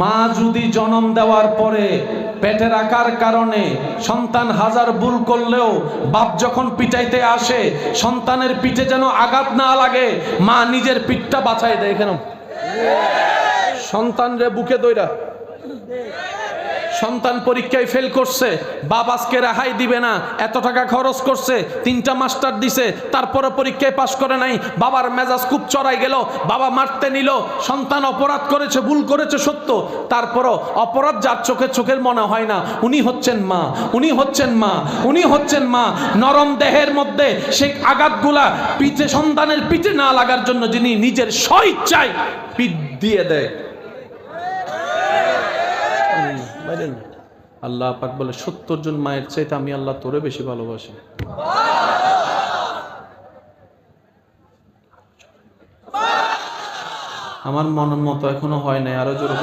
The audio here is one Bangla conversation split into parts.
মা যদি জন্ম দেওয়ার পরে পেটের আকার কারণে সন্তান হাজার ভুল করলেও বাপ যখন পিটাইতে আসে, সন্তানের পিঠে যেন আঘাত না লাগে, মা নিজের পিঠটা বাঁচাই দেয় কেন সন্তান রে বুকে দইরা। সন্তান পরীক্ষায় ফেল করছে, বাপ আজকে রেহাই দিবে না, এত টাকা খরচ করছে, তিনটা মাস্টার দিছে তারপরে পরীক্ষায় পাশ করে নাই, বাবার মেজাজ খুব চড়াই গেল, বাবা মারতে নিল, সন্তান অপরাধ করেছে, ভুল করেছে সত্য, তারপরও অপরাধ যার চোখে চোখের মনে হয় না, উনি হচ্ছেন মা, উনি হচ্ছেন মা, উনি হচ্ছেন মা, নরম দেহের মধ্যে সেই আঘাতগুলা পিঠে সন্তানের পিঠে না লাগার জন্য যিনি নিজের স্বইচ্ছায় পিঠ দিয়ে দেয়। আল্লাহ পাক বলে, সত্তর জন মায়ের চাইতে আমি আল্লাহ তোরে বেশি ভালোবাসি। আমার মনের মতো এখনও হয় নাই, আরও জোরে।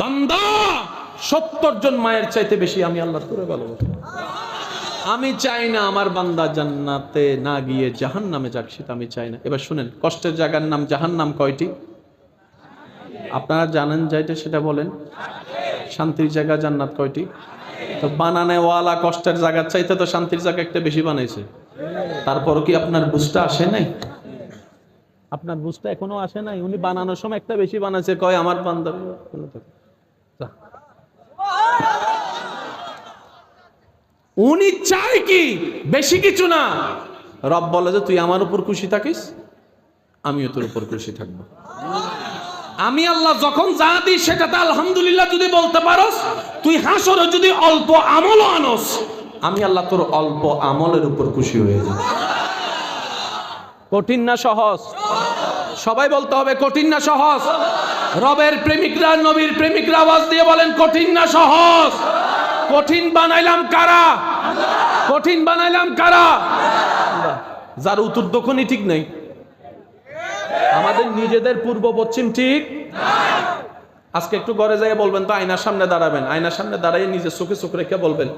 বান্দা, সত্তর জন মায়ের চাইতে বেশি আমি আল্লাহ তোরে ভালোবাসি। আমি চাই না আমার বান্দা জান্নাতে না গিয়ে জাহান নামে যাক, সেটা আমি চাই না। এবার শুনেন, কষ্টের জায়গার নাম জাহান নাম কয়টি? আপনারা জানেন যাইতে সেটা বলেন। শান্তির জায়গা জান্নাত কয়টি? তো বানানেওয়ালা কষ্টের জায়গার চাইতে তো শান্তির জায়গা একটা বেশি বানাইছে। তারপরও কি আপনার বুঝটা আসে নাই? আপনার বুঝটা এখনও আসে নাই? উনি বানানোর সময় একটা বেশি বানাইছে কয় আমার বান্দা যা। উনি চায় কি বেশি কিছু না? রব বলে যে তুই আমার উপর খুশি থাকিস আমিও তোর উপর খুশি থাকব। আমি আল্লাহ যখন যা দিই সেটাতে আলহামদুলিল্লাহ যদি বলতে পারোস তুই হাসরও যদি অল্প আমলও আনস। আমি আল্লাহ তোর অল্প আমলের উপর খুশি হয়ে যাব কঠিন না সহজ? সবাই বলতে হবে কঠিন না সহজ। রবের প্রেমিকরা নবীর প্রেমিকরা আওয়াজ দিয়ে বলেন কঠিন না সহজ। কঠিন বানাইলাম কারা? কঠিন বানাইলাম কারা? যার উত্তর দক্ষিণই ঠিক নেই। আমাদের নিজেদের পূর্ব পশ্চিম ঠিক? আজকে একটু ঘরে যাই বলবেন তো আয়নার সামনে দাঁড়াবেন। আয়নার সামনে দাঁড়াইয়ে নিজের চোখে চোখ রেখে বলবেন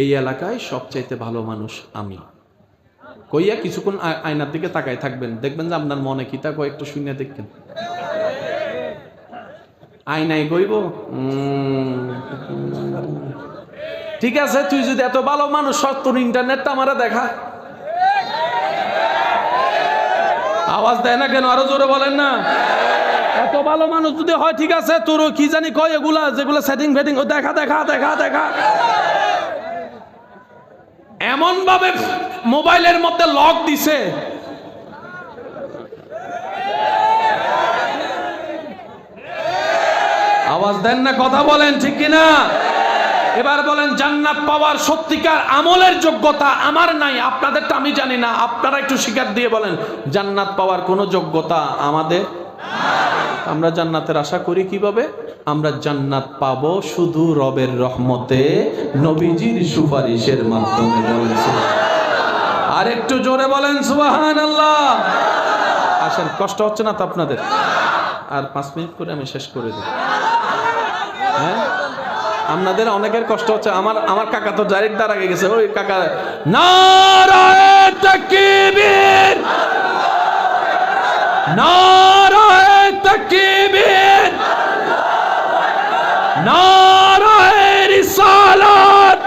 এই এলাকায় সবচাইতে ভালো মানুষ আমি। কইয়া কিছুক্ষণ আয়নার দিকে তাকাই থাকবেন। দেখবেন যে আপনার মনে কি তা একটু শুনে দেখবেন। আয়নায় কইব ঠিক আছে তুই যদি এত ভালো মানুষ হয়, তোর ইন্টারনেটটা আমারে দেখা। আওয়াজ দেয় না কেন? আরও জোরে বলেন না। এত ভালো মানুষ যদি হয়, ঠিক আছে, তোর কি জানি কয় এগুলা, যেগুলো সেটিং ফেটিং দেখা দেখা দেখা দেখা। এমন ভাবে মোবাইলের মধ্যে লক দিছে। আওয়াজ দেন না, কথা বলেন, ঠিক কিনা? এবার বলেন, জান্নাত পাওয়ার সত্যিকার আমলের যোগ্যতা আমার নাই, আপনাদেরটা আমি জানি না, আপনারা একটু স্বীকার দিয়ে বলেন, জান্নাত পাওয়ার কোনো যোগ্যতা আমাদের? আমরা জান্নাতের আশা করি কীভাবে? আমরা জান্নাত পাবো শুধু রবের রহমতে, নবীজির সুপারিশের মাধ্যমে বলেছে আর একটু জোরে বলেন সুবাহান আল্লাহ আসেন, কষ্ট হচ্ছে না তো আপনাদের? আর পাঁচ মিনিট করে আমি শেষ করে দিই। হ্যাঁ? আপনাদের অনেকের কষ্ট হচ্ছে। আমার আমার কাকা তো ডাইরেক্ট দাঁড়াগে গেছে ওই কাকা নারায় তাকবীর। নারায় তাকবীর। নারায় রিসালাত।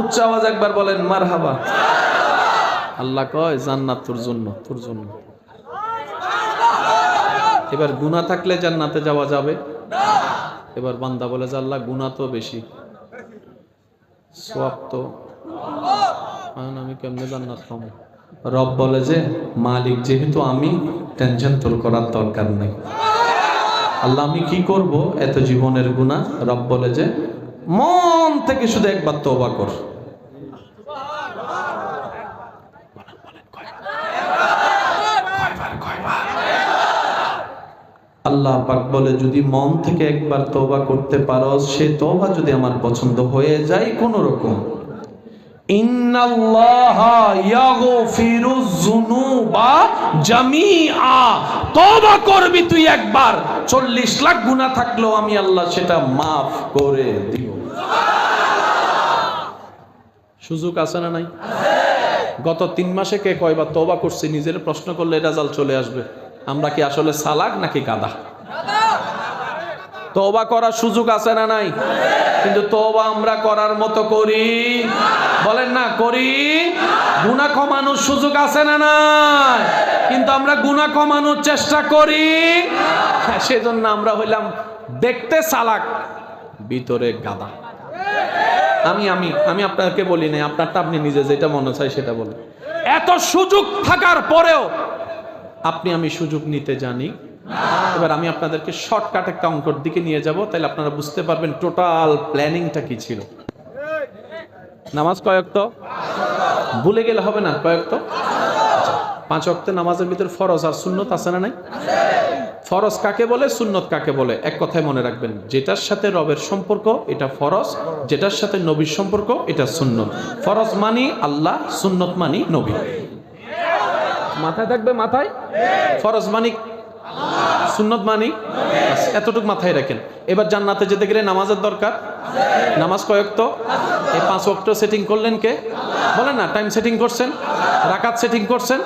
উচ্চ আওয়াজ একবার বলেন মারহাবা। আল্লাহ কয় জান্নাত তোর জন্য তোর জন্য। এবার গুনাহ থাকলে জান্নাতে যাওয়া যাবে। এবার বান্দা বলে যে, আল্লাহ গুণা তো বেশি। তো আমি কেমনে জান্নাত পাবো? রব বলে যে, মালিক, যেহেতু আমি টেনশন তোর করার দরকার নেই। আল্লাহ, আমি কি করব? এত জীবনের গুণা রব বলে যে, মন থেকে শুধু একবার তওবা কর। আল্লাহ পাক বলে, যদি মন থেকে একবার তওবা করতে পারো, সে তওবা যদি আমার পছন্দ হয়ে যায়, কোন রকম। ইন্নাল্লাহা ইয়াগফিরুজ যুনুবা জামিআ। তওবা করবি তুই একবার। 40 লাখ গুনাহ থাকলেও আমি আল্লাহ সেটা মাফ করে দিব সুযোগ আছে না নাই? গত তিন মাসে কে কয়বার তওবা করছি, নিজের প্রশ্ন করলে রেজাল্ট চলে আসবে। আমরা কি আসলে সালাক নাকি গাদা? তওবা করার সুযোগ আছে না নাই? কিন্তু তওবা আমরা করার মতো করি। বলেন না করি। গুনাহ কমানোর সুযোগ আছে না নাই? কিন্তু আমরা গুনাহ কমানোর চেষ্টা করি। হ্যাঁ, সেজন্য আমরা হইলাম দেখতে সালাক ভিতরে গাদা। আমি আমি আমি আপনাকে বলি নাই আপনারটা আপনি নিজে যেটা মনে চাই সেটা বলেন। এত সুযোগ থাকার পরেও আপনি আমি সুযোগ নিতে জানি। এবার আমি আপনাদেরকে শর্টকাট একটা অঙ্কর দিকে নিয়ে যাব, তাহলে আপনারা বুঝতে পারবেন টোটাল প্ল্যানিংটা কি ছিল। নামাজ কয়েক তো ভুলে গেলে হবে না কয়েক তো পাঁচ অক্টে নামাজের ভিতরে ফরজ আর সুন্নত আছে না নাই? ফরজ কাকে বলে? সুন্নত কাকে বলে? এক কথায় মনে রাখবেন, যেটার সাথে রবের সম্পর্ক, এটা ফরজ, যেটার সাথে নবীর সম্পর্ক, এটা সুন্নত। ফরজ মানি আল্লাহ, সুন্নত মানি নবী। মাথায় থাকবে মাথায়? ফরজ মানিক। সুন্নত মানি এতটুকু মাথায় রাখেন। এবার জান্নাতে যেতে গেলে নামাজের দরকার? নামাজ কয়েক তো এই পাঁচ ওয়াক্ত সেটিং করলেন কে? বলেন না টাইম সেটিং করছেন? রাকাত সেটিং করছেন?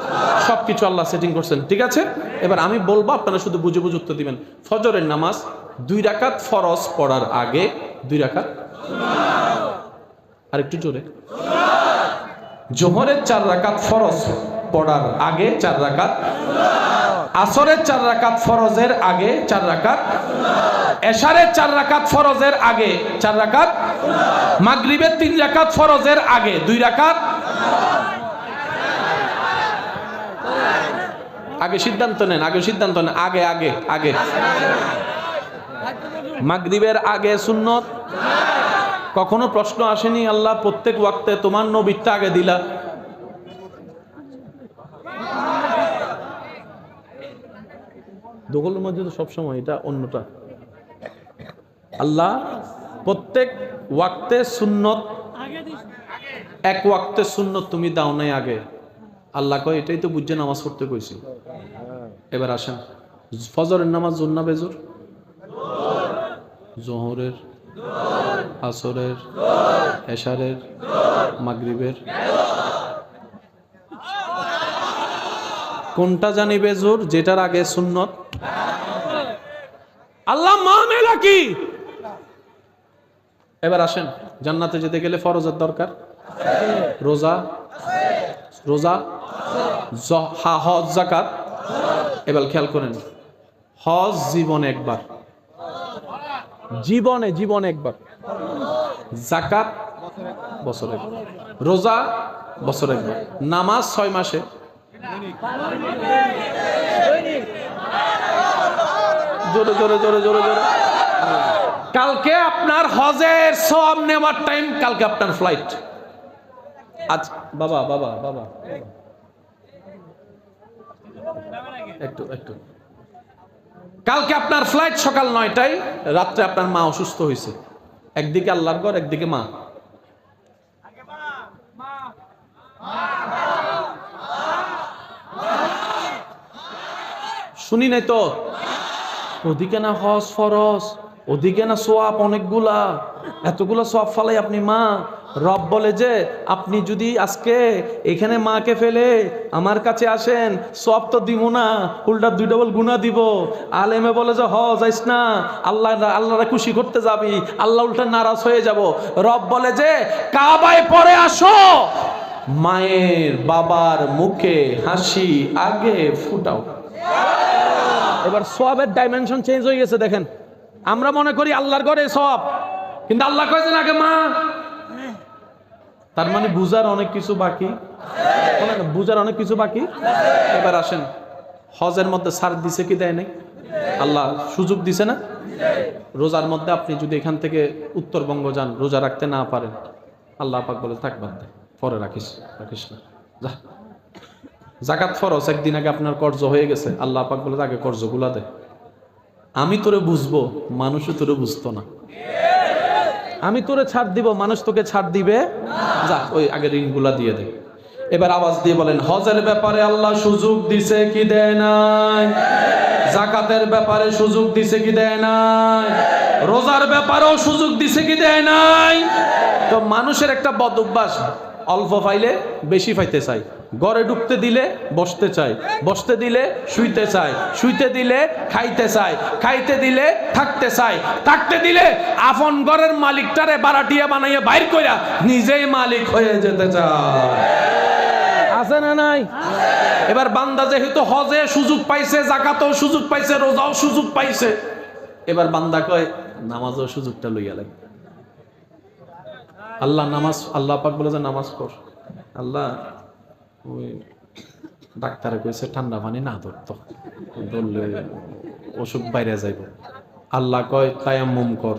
সব কিছু আল্লাহ সেটিং করছেন। ঠিক আছে? এবার আমি বলব, আপনারা শুধু বুঝে বুঝে উত্তর দিবেন। ফজরের নামাজ দুই রাকাত ফরজ পড়ার আগে, দুই রাকাত? আর একটু জোরে। জোহরের চার রাকাত ফরজ। পড়ার আগে চার রাকাত, আসরের চার রাকাত ফরজের আগে চার রাকাত, এশারের চার রাকাত ফরজের আগে চার রাকাত, মাগরিবের তিন রাকাত ফরজের আগে দুই রাকাত। আগে সিদ্ধান্ত নেন, আগে সিদ্ধান্ত নেন, আগে আগে আগে। মাগরিবের আগে সুন্নত? কখনো প্রশ্ন আসেনি, আল্লাহ প্রত্যেক ওয়াক্তে তোমার নবীরটা আগে দিলা। দোগলের তো সবসময়, এটা অন্যটা। আল্লাহ প্রত্যেক ওয়াক্তে সুন্নত, এক ওয়াক্তে সুন্নত তুমি দাও নাই আগে। আল্লাহ কয়, এটাই তো বুঝছে নামাজ পড়তে কইছি। এবার আসেন, ফজরের নামাজ জোর না বেজোর? জোহরের, আসরের, এশারের, মাগরিবের কোনটা জানিবে জোর? যেটার আগে সুন্নত? আল্লাহ মামেলা কি? এবার আসেন, জান্নাতে যেতে গেলে ফরজের দরকার। রোজা রোজা হজ জাকাত এবার খেয়াল করেন, হজ জীবনে একবার। জীবনে জীবনে একবার। জাকাত বছরে রোজা, বছরে একবার। নামাজ ছয় মাসে। কালকে আপনার হজের সব নেওয়ার টাইম কালকে আপনার ফ্লাইট আজ, বাবা বাবা বাবা। একটু একটু। কালকে আপনার ফ্লাইট সকাল নয়টায়, রাত্রে আপনার মা অসুস্থ হয়েছে। একদিকে আল্লাহর ঘর, একদিকে মা। শুনি নাই তো? ওদিকে না হজ ফরস ওদিকে না সোয়াব অনেকগুলা। এতগুলা সোয়াব ফালাই আপনি মা। রব বলে যে, আপনি যদি আজকে এখানে মাকে ফেলে আমার কাছে আসেন সব তো দিব না, উল্টা দুই ডবল গুণা দিব। আলেমে বলে যে হ যাইস না, আল্লাহ আল্লাহরা খুশি করতে যাবি, আল্লাহ উল্টা নারাজ হয়ে যাব। রব বলে যে, কাবায় পরে আসো। মায়ের বাবার মুখে হাসি আগে ফুটাও। এবার সবের ডাইমেনশন চেঞ্জ হয়ে গেছে, দেখেন। আমরা মনে করি আল্লাহর ঘরে সব কিন্তু আল্লাহ কয়েছেন আগে মা। তার মানে বুঝার অনেক কিছু বাকি। বুঝার অনেক কিছু বাকি? এবার আসেন, হজের মধ্যে সার দিছে কি দেয় নাই? আল্লাহ সুযোগ দিছে না? রোজার মধ্যে আপনি যদি এখান থেকে উত্তরবঙ্গ যান, রোজা রাখতে না পারেন, আল্লাহ পাক বলে, থাক বাদ দে, পরে রাখিস রাখিস না। যা। জাকাত ফরজ, একদিন আগে আপনার কর্জ হয়ে গেছে। আল্লাহ পাক বলে, আগে কর্জগুলা দে। আমি তোরে বুঝব, মানুষও তোরে বুঝতো না। আমি তোরে ছাড় দিব, মানুষ তোকে ছাড় দিবে যা, ওই আগে ঋণগুলা দিয়ে দে। এবার আওয়াজ দিয়ে বলেন, হজের ব্যাপারে আল্লাহ সুযোগ দিছে কি দেয় নাই? জাকাতের ব্যাপারে সুযোগ দিছে কি দেয় নাই? রোজার ব্যাপারেও সুযোগ দিছে কি দেয় নাই? তো মানুষের একটা বদ অভ্যাস, অল্প পাইলে বেশি পাইতে চাই ঘরে ঢুকতে দিলে বসতে চায়, বসতে দিলে শুইতে চায়, শুইতে দিলে খাইতে চায়, খাইতে দিলে থাকতে চায়, থাকতে দিলে আফন ঘরের মালিকটারে বারাটিয়া বানাইয়া বাইর কইরা নিজেই মালিক হয়ে যেতে চায়। আছে না নাই? এবার বান্দা যেহেতু হজে সুযোগ পাইছে, জাকাতও সুযোগ পাইছে, রোজাও সুযোগ পাইছে, এবার বান্দা কয়, নামাজও সুযোগটা লইয়া লাগবে। আল্লাহ নামাজ, আল্লাহ পাক বলে যে নামাজ পড়। আল্লাহ ওই ডাক্তারে কইছে, ঠান্ডা পানি না ধরতো ধরলে অসুখ বাইরে যাইব। আল্লাহ কয়, তায়াম্মুম কর।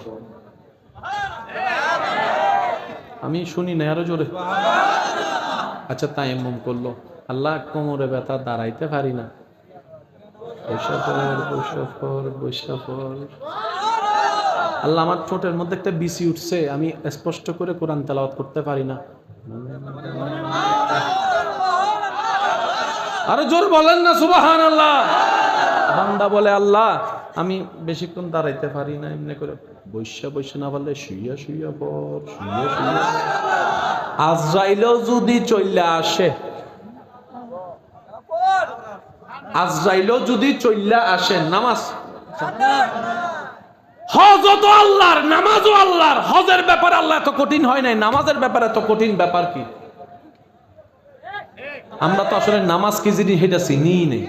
আমি শুনি না আরও জোরে। আচ্ছা তায়াম্মুম করল। আল্লাহ কোমরে ব্যথা, দাঁড়াইতে পারি না। আল্লাহ আমার ঠোঁটের মধ্যে একটা বিসি উঠছে, আমি স্পষ্ট করে কোরআন তেলাওয়াত করতে পারি না। আরে জোর বলেন না সুবাহান আল্লাহ বান্দা বলে, আল্লাহ, আমি বেশিক্ষণ দাঁড়াইতে পারি না, এমনি করে বৈশা বৈশা না পারলে শুইয়া শুইয়া পর, শুইয়া শুইয়া আজরাইলও যদি চইলা আসে, আজরাইলও যদি চইলা আসে, নামাজ হজ তো আল্লাহর, নামাজও আল্লাহর। হজের ব্যাপার আল্লাহ এত কঠিন হয় নাই, নামাজের ব্যাপারে এত কঠিন ব্যাপার কি? আমরা তো আসলে নামাজ কি জিনিস সেটা চিনি নেই।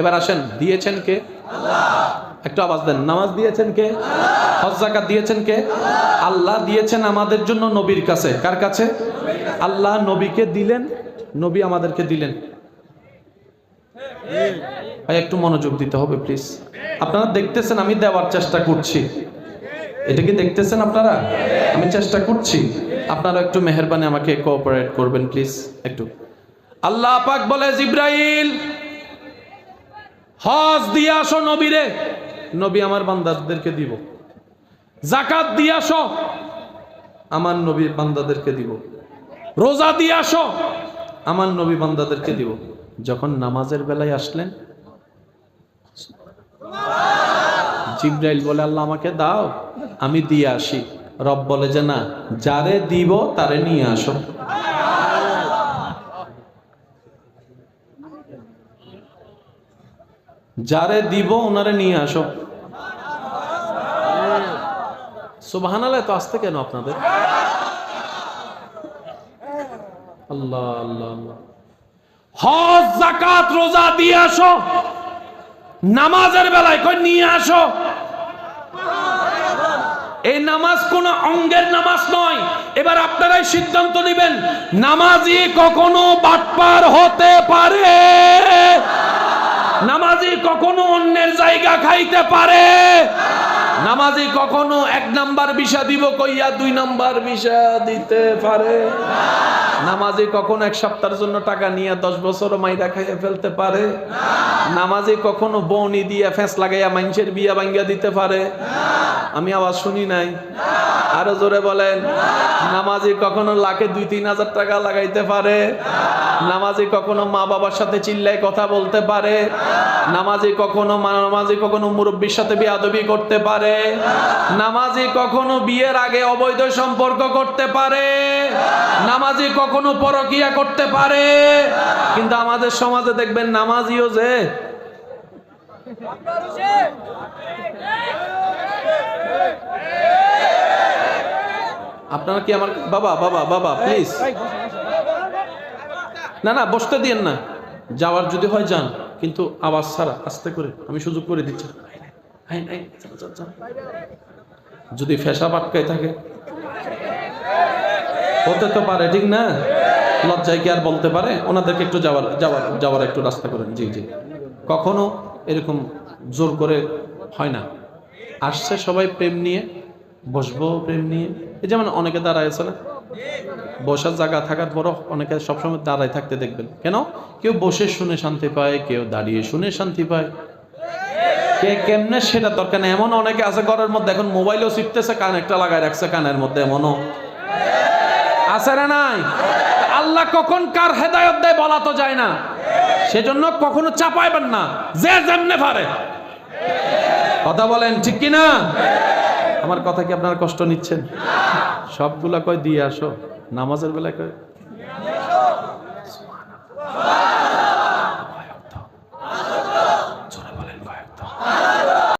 এবার আসেন, দিয়েছেন কে? একটু আওয়াজ দেন, নামাজ দিয়েছেন কে? হজ দিয়েছেন কে? আল্লাহ দিয়েছেন আমাদের জন্য নবীর কাছে। কার কাছে? আল্লাহ নবীকে দিলেন, নবী আমাদেরকে দিলেন। ভাই, একটু মনোযোগ দিতে হবে প্লিজ আপনারা দেখতেছেন, আমি দেওয়ার চেষ্টা করছি। এটা কি দেখতেছেন আপনারা? আমি চেষ্টা করছি। আপনারা একটু মেহরবানি আমাকে কোঅপারেট করবেন প্লিজ একটু। আল্লাহ পাক বলে, জিব্রাইল, হজ দিয়ে আসো নবীরে। নবী আমার বান্দাদেরকে দিব। জাকাত দিয়ে আসো, আমার নবী বান্দাদেরকে দিব। রোজা দিয়ে আসো, আমার নবী বান্দাদেরকে দিব। যখন নামাজের বেলায় আসলেন, জিব্রাইল বলে, আল্লাহ আমাকে দাও, আমি দিয়ে আসি। রব বলে যে, না, যারে দিব তারে নিয়ে আসো। যারে দিব ওনারে নিয়ে আসো। সুবহানাল্লাহ তো আসতে কেন আপনাদের? আল্লাহ আল্লাহ হজ জাকাত রোজা দিয়ে আসো। নামাজের বেলায় কই নিয়ে আসো। এই নামাজ কোন অঙ্গের নামাজ নয়। এবার আপনারাই সিদ্ধান্ত নেবেন নামাজি কখনো বাটপার হতে পারে। নামাজি কখনো অন্যের জায়গা খাইতে পারে? নামাজি কখনো এক নাম্বার বিষা দিব কইয়া দুই নাম্বার বিষা দিতে পারে? নামাজি কখনো এক সপ্তাহের জন্য টাকা নিয়ে দশ বছর মাইরা খাইয়ে ফেলতে পারে? নামাজি কখনো বনি দিয়া ফেঁস লাগাইয়া মানুষের বিয়া ভাঙ্গিয়া দিতে পারে? আমি আওয়াজ শুনি নাই। আরও জোরে বলেন। নামাজি কখনো লাখে দুই, তিন হাজার টাকা লাগাইতে পারে। নামাজি কখনো মা বাবার সাথে চিল্লাই কথা বলতে পারে। নামাজি কখনো নামাজি কখনো মুরব্বীর সাথে বিয়াদবি করতে পারে। নামাজি কখনো বিয়ের আগে অবৈধ সম্পর্ক করতে পারে। নামাজি কখনো পরকিয়া করতে পারে। কিন্তু আমাদের সমাজে দেখবেন নামাজিও যে আপনারা কি আমার বাবা বাবা বাবা প্লিজ না না বসতে দিয়েন না। যাওয়ার যদি হয় যান। কিন্তু আওয়াজ ছাড়া আস্তে করে। আমি সুযোগ করে দিচ্ছি। যদি ফেসা পাটকায় থাকে। হতে তো পারে ঠিক না? লজ্জায় কি আর বলতে পারে? ওনাদেরকে একটু যাওয়ার যাওয়ার যাওয়ার একটু রাস্তা করেন। জি জি। কখনো এরকম জোর করে হয় না। আসছে সবাই প্রেম নিয়ে। বসবো প্রেম নিয়ে। এই যেমন অনেকে দাঁড়ায় আছে না? বসার জায়গা থাকার পরও অনেকে সবসময় দাঁড়ায় থাকতে দেখবেন। কেন? কেউ বসে শুনে শান্তি পায়, কেউ দাঁড়িয়ে শুনে শান্তি পায়। কে কেমনে সেটা দরকার নেই। এমন অনেকে আছে ঘরের মধ্যে, এখন মোবাইলও শিখতেছে কান একটা লাগায় রাখছে কানের মধ্যে, এমনও। আছে না নাই? আল্লাহ কখন কার হেদায়ত দেয় বলা তো যায় না। সেজন্য কখনো চাপাইবেন না, যে যেমনে পারে। কথা বলেন ঠিক কি না আমার কথা কি আপনারা কষ্ট নিচ্ছেন? সবগুলা কয় দিয়ে আসো। নামাজের বেলায় কয়